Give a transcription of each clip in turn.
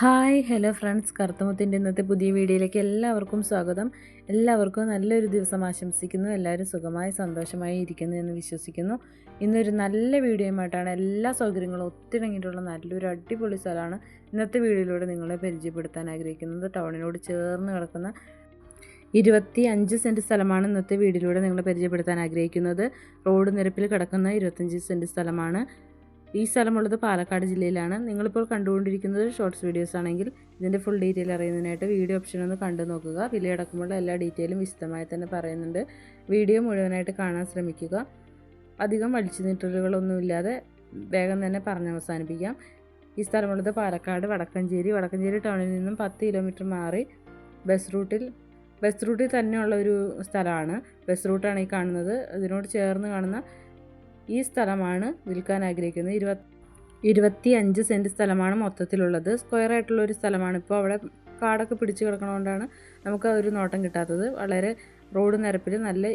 Hi hello friends. കറുത്തമുത്തിന്റെ ഇന്നത്തെ പുതിയ വീഡിയോയിലേക്ക് എല്ലാവർക്കും സ്വാഗതം. എല്ലാവർക്കും നല്ലൊരു ദിവസം ആശംസിക്കുന്നു. എല്ലാവരും സുഖമായി സന്തോഷമായി ഇരിക്കുന്നു എന്ന് വിശ്വസിക്കുന്നു. ഇന്നൊരു നല്ല വീഡിയോയുമായിട്ടാണ് എല്ലാ സൗകര്യങ്ങളും ഒത്തിണങ്ങിയിട്ടുള്ള നല്ലൊരു അടിപൊളി സ്ഥലമാണ് ഇന്നത്തെ വീഡിയോയിലൂടെ നിങ്ങളെ പരിചയപ്പെടുത്താൻ ആഗ്രഹിക്കുന്നത്. ടൗണിനോട് ചേർന്ന് കിടക്കുന്ന ഇരുപത്തി അഞ്ച് സെന്റ് സ്ഥലമാണ് ഇന്നത്തെ വീടിലൂടെ നിങ്ങളെ പരിചയപ്പെടുത്താൻ ആഗ്രഹിക്കുന്നത്. റോഡ് നിരപ്പിൽ കിടക്കുന്ന ഇരുപത്തഞ്ച് സെന്റ് സ്ഥലമാണ്. ഈ സ്ഥലമുള്ളത് പാലക്കാട് ജില്ലയിലാണ്. നിങ്ങളിപ്പോൾ കണ്ടുകൊണ്ടിരിക്കുന്നത് ഷോർട്സ് വീഡിയോസ് ആണെങ്കിൽ ഇതിന്റെ ഫുൾ ഡീറ്റെയിൽ അറിയുന്നതിനായിട്ട് വീഡിയോ ഓപ്ഷൻ ഒന്ന് കണ്ടു നോക്കുക. വിലയടക്കമുള്ള എല്ലാ ഡീറ്റെയിലും വിശദമായി തന്നെ പറയുന്നുണ്ട്. വീഡിയോ മുഴുവനായിട്ട് കാണാൻ ശ്രമിക്കുക. അധികം വലിച്ചു നീട്ടലുകളൊന്നുമില്ലാതെ വേഗം തന്നെ പറഞ്ഞ് അവസാനിപ്പിക്കാം. ഈ സ്ഥലമുള്ളത് പാലക്കാട് വടക്കഞ്ചേരി. വടക്കഞ്ചേരി ടൗണിൽ നിന്നും പത്ത് കിലോമീറ്റർ മാറി ബസ് റൂട്ടിൽ ബസ് റൂട്ടിൽ തന്നെയുള്ള ഒരു സ്ഥലമാണ്. ബസ് റൂട്ടാണ് ഈ കാണുന്നത്. ഇതിനോട് ചേർന്ന് കാണുന്ന ഈ സ്ഥലമാണ് വിൽക്കാൻ ആഗ്രഹിക്കുന്നത്. ഇരുപത്തി ഇരുപത്തി അഞ്ച് സെന്റ് സ്ഥലമാണ് മൊത്തത്തിലുള്ളത്. സ്ക്വയർ ആയിട്ടുള്ള ഒരു സ്ഥലമാണ്. ഇപ്പോൾ അവിടെ കാടൊക്കെ പിടിച്ച് കിടക്കണതുകൊണ്ടാണ് നമുക്ക് ഒരു നോട്ടം കിട്ടാത്തത്. വളരെ റോഡ് നിരപ്പിൽ നല്ല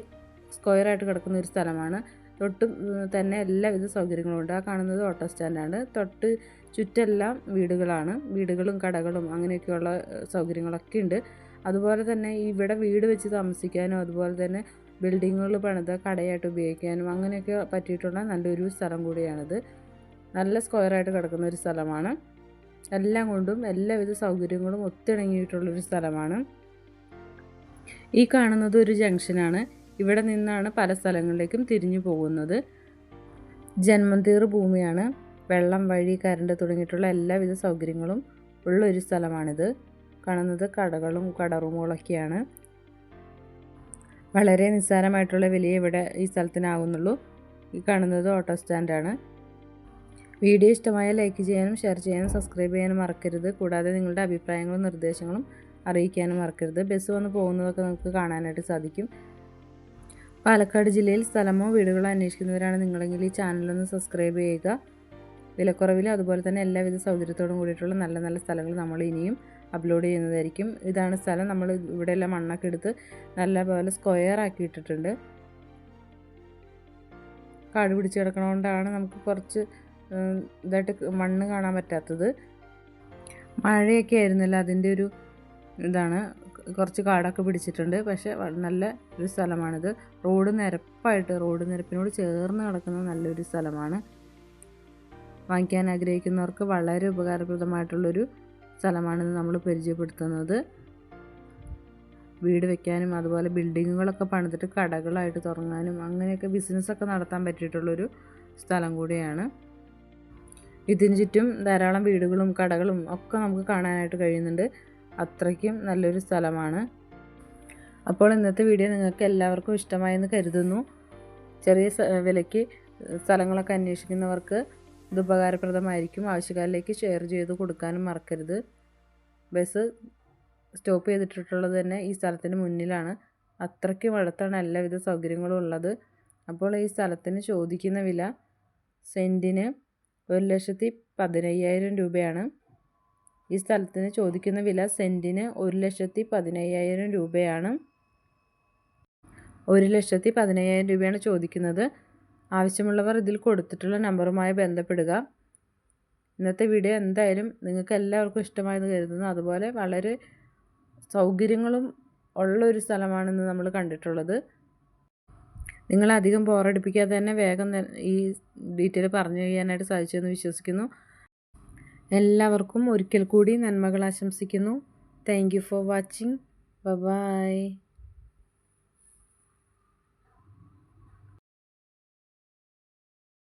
സ്ക്വയർ ആയിട്ട് കിടക്കുന്ന ഒരു സ്ഥലമാണ്. തൊട്ട് തന്നെ എല്ലാവിധ സൗകര്യങ്ങളും ഉണ്ട്. ആ കാണുന്നത് ഓട്ടോ സ്റ്റാൻഡാണ് തൊട്ട് ചുറ്റെല്ലാം വീടുകളാണ്. വീടുകളും കടകളും അങ്ങനെയൊക്കെയുള്ള സൗകര്യങ്ങളൊക്കെ ഉണ്ട്. അതുപോലെ തന്നെ ഇവിടെ വീട് വെച്ച് താമസിക്കാനും അതുപോലെ തന്നെ ബിൽഡിങ്ങുകൾ പണിത് കടയായിട്ട് ഉപയോഗിക്കാനും അങ്ങനെയൊക്കെ പറ്റിയിട്ടുള്ള നല്ലൊരു സ്ഥലം കൂടിയാണിത്. നല്ല സ്ക്വയറായിട്ട് കിടക്കുന്ന ഒരു സ്ഥലമാണ്. എല്ലാം കൊണ്ടും എല്ലാവിധ സൗകര്യങ്ങളും ഒത്തിണങ്ങിയിട്ടുള്ളൊരു സ്ഥലമാണ്. ഈ കാണുന്നത് ഒരു ജംഗ്ഷനാണ്. ഇവിടെ നിന്നാണ് പല സ്ഥലങ്ങളിലേക്കും തിരിഞ്ഞു പോകുന്നത്. ജന്മന്തീർ ഭൂമിയാണ്. വെള്ളം വഴി കരണ്ട് തുടങ്ങിയിട്ടുള്ള എല്ലാവിധ സൗകര്യങ്ങളും ഉള്ള ഒരു സ്ഥലമാണിത്. കാണുന്നത് കടകളും കടറൂമുകളൊക്കെയാണ് വളരെ നിസ്സാരമായിട്ടുള്ള വില ഇവിടെ ഈ സ്ഥലത്തിനാവുന്നുള്ളൂ. ഈ കാണുന്നത് ഓട്ടോ സ്റ്റാൻഡാണ് വീഡിയോ ഇഷ്ടമായ ലൈക്ക് ചെയ്യാനും ഷെയർ ചെയ്യാനും സബ്സ്ക്രൈബ് ചെയ്യാനും മറക്കരുത്. കൂടാതെ നിങ്ങളുടെ അഭിപ്രായങ്ങളും നിർദ്ദേശങ്ങളും അറിയിക്കാനും മറക്കരുത്. ബസ് വന്ന് പോകുന്നതൊക്കെ നിങ്ങൾക്ക് കാണാനായിട്ട് സാധിക്കും. പാലക്കാട് ജില്ലയിൽ സ്ഥലമോ വീടുകളോ അന്വേഷിക്കുന്നവരാണ് നിങ്ങളെങ്കിൽ ഈ ചാനലൊന്ന് സബ്സ്ക്രൈബ് ചെയ്യുക. വിലക്കുറവിൽ അതുപോലെ തന്നെ എല്ലാവിധ സൗകര്യത്തോടും കൂടിയിട്ടുള്ള നല്ല നല്ല സ്ഥലങ്ങൾ നമ്മൾ ഇനിയും അപ്ലോഡ് ചെയ്യുന്നതായിരിക്കും. ഇതാണ് സ്ഥലം. നമ്മൾ ഇവിടെയെല്ലാം മണ്ണൊക്കെ എടുത്ത് നല്ല പോലെ സ്ക്വയർ ആക്കി ഇട്ടിട്ടുണ്ട്. കാട് പിടിച്ച് കിടക്കണതുകൊണ്ടാണ് നമുക്ക് കുറച്ച് ഇതായിട്ട് മണ്ണ് കാണാൻ പറ്റാത്തത്. മഴയൊക്കെ ആയിരുന്നല്ലോ അതിന്റെ ഒരു ഇതാണ്. കുറച്ച് കാടൊക്കെ പിടിച്ചിട്ടുണ്ട്. പക്ഷെ നല്ല ഒരു സ്ഥലമാണിത്. റോഡ് നിരപ്പായിട്ട് റോഡ് നിരപ്പിനോട് ചേർന്ന് കിടക്കുന്ന നല്ലൊരു സ്ഥലമാണ്. വാങ്ങിക്കാൻ ആഗ്രഹിക്കുന്നവർക്ക് വളരെ ഉപകാരപ്രദമായിട്ടുള്ളൊരു സ്ഥലമാണിത് നമ്മൾ പരിചയപ്പെടുത്തുന്നത്. വീട് വെക്കാനും അതുപോലെ ബിൽഡിങ്ങുകളൊക്കെ പണിതിട്ട് കടകളായിട്ട് തുടങ്ങാനും അങ്ങനെയൊക്കെ ബിസിനസ്സൊക്കെ നടത്താൻ പറ്റിയിട്ടുള്ളൊരു സ്ഥലം കൂടിയാണ്. ഇതിന് ചുറ്റും ധാരാളം വീടുകളും കടകളും ഒക്കെ നമുക്ക് കാണാനായിട്ട് കഴിയുന്നുണ്ട്. അത്രയ്ക്കും നല്ലൊരു സ്ഥലമാണ്. അപ്പോൾ ഇന്നത്തെ വീഡിയോ നിങ്ങൾക്ക് എല്ലാവർക്കും ഇഷ്ടമായെന്ന് കരുതുന്നു. ചെറിയ വിലയ്ക്ക് സ്ഥലങ്ങളൊക്കെ അന്വേഷിക്കുന്നവർക്ക് ഇത് ഉപകാരപ്രദമായിരിക്കും. ആവശ്യക്കാരിലേക്ക് ഷെയർ ചെയ്ത് കൊടുക്കാനും മറക്കരുത്. ബസ് സ്റ്റോപ്പ് ചെയ്തിട്ടുള്ളത് തന്നെ ഈ സ്ഥലത്തിന് മുന്നിലാണ്. അത്രയ്ക്കും അടുത്താണ് എല്ലാവിധ സൗകര്യങ്ങളും ഉള്ളത്. അപ്പോൾ ഈ സ്ഥലത്തിന് ചോദിക്കുന്ന വില സെന്റിന് ഒരു ലക്ഷത്തി പതിനയ്യായിരം രൂപയാണ്. ഈ സ്ഥലത്തിന് ചോദിക്കുന്ന വില സെന്റിന് ഒരു ലക്ഷത്തി പതിനയ്യായിരം രൂപയാണ്. ഒരു ലക്ഷത്തി പതിനയ്യായിരം രൂപയാണ് ചോദിക്കുന്നത്. ആവശ്യമുള്ളവർ ഇതിൽ കൊടുത്തിട്ടുള്ള നമ്പറുമായി ബന്ധപ്പെടുക. ഇന്നത്തെ വീഡിയോ എന്തായാലും നിങ്ങൾക്ക് എല്ലാവർക്കും ഇഷ്ടമായെന്ന് കരുതുന്നു. അതുപോലെ വളരെ സൗകര്യങ്ങളും ഉള്ള ഒരു സ്ഥലമാണെന്ന് നമ്മൾ കണ്ടിട്ടുള്ളത്. നിങ്ങളധികം ബോറടിപ്പിക്കാതെ തന്നെ വേഗം ഈ ഡീറ്റെയിൽ പറഞ്ഞു കഴിയാനായിട്ട് സാധിച്ചെന്ന് വിശ്വസിക്കുന്നു. എല്ലാവർക്കും ഒരിക്കൽ കൂടി നന്മകൾ ആശംസിക്കുന്നു. Thank you for watching. Bye